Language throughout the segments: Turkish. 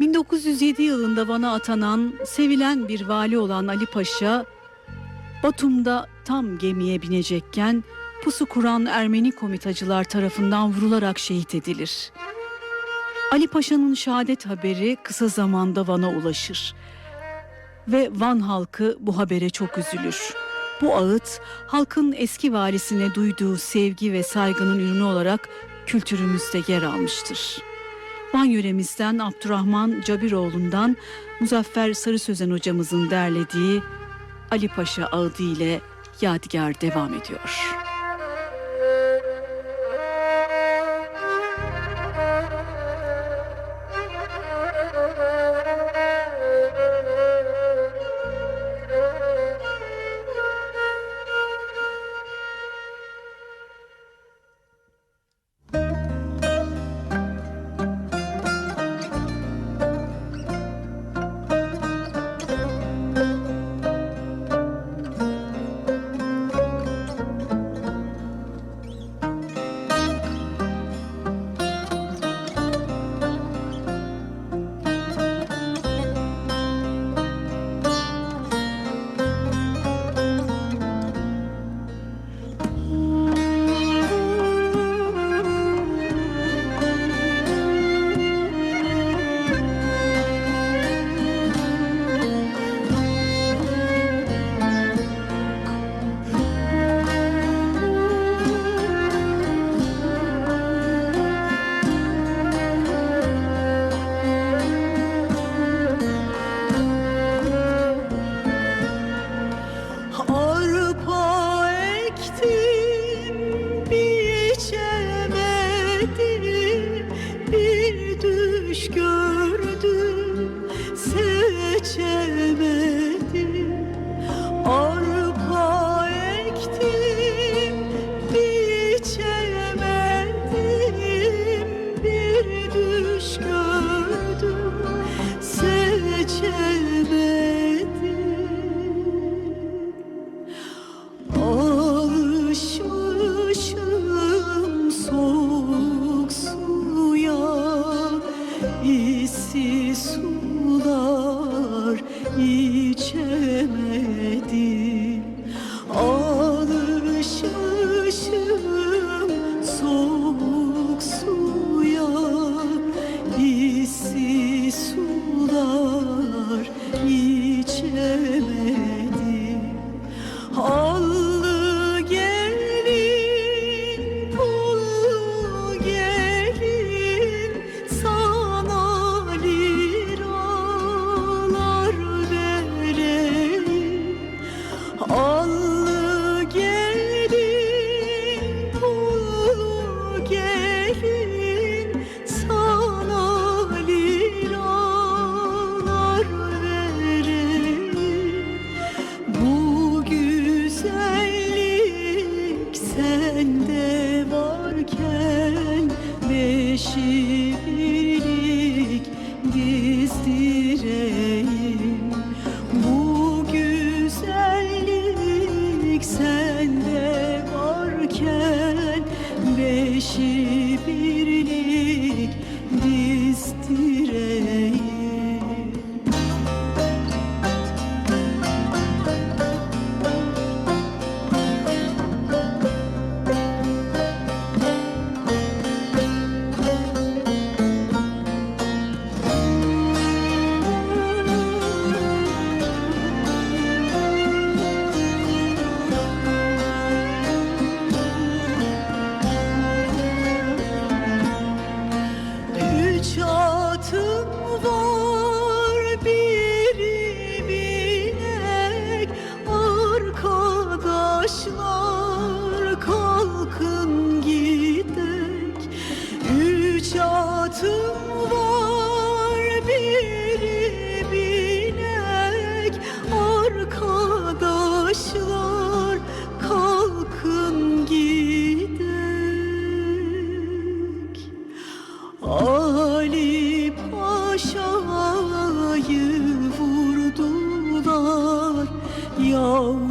1907 yılında Van'a atanan, sevilen bir vali olan Ali Paşa, Batum'da tam gemiye binecekken pusu kuran Ermeni komitacılar tarafından vurularak şehit edilir. Ali Paşa'nın şehadet haberi kısa zamanda Van'a ulaşır ve Van halkı bu habere çok üzülür. Bu ağıt halkın eski valisine duyduğu sevgi ve saygının ürünü olarak kültürümüzde yer almıştır. Van yöremizden Abdurrahman Cabiroğlu'ndan Muzaffer Sarı Sözen hocamızın derlediği Ali Paşa ağıdı ile yadigar devam ediyor. İsi sular içemedim ateşi birlik gezdireyim. Bu güzellik sende varken beşik 求 home.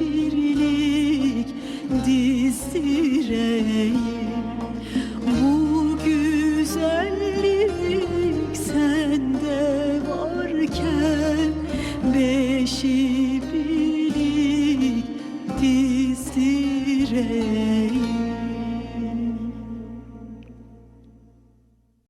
Birlik dizdireyim. Bu güzellik sende varken Beşi birlik dizdireyim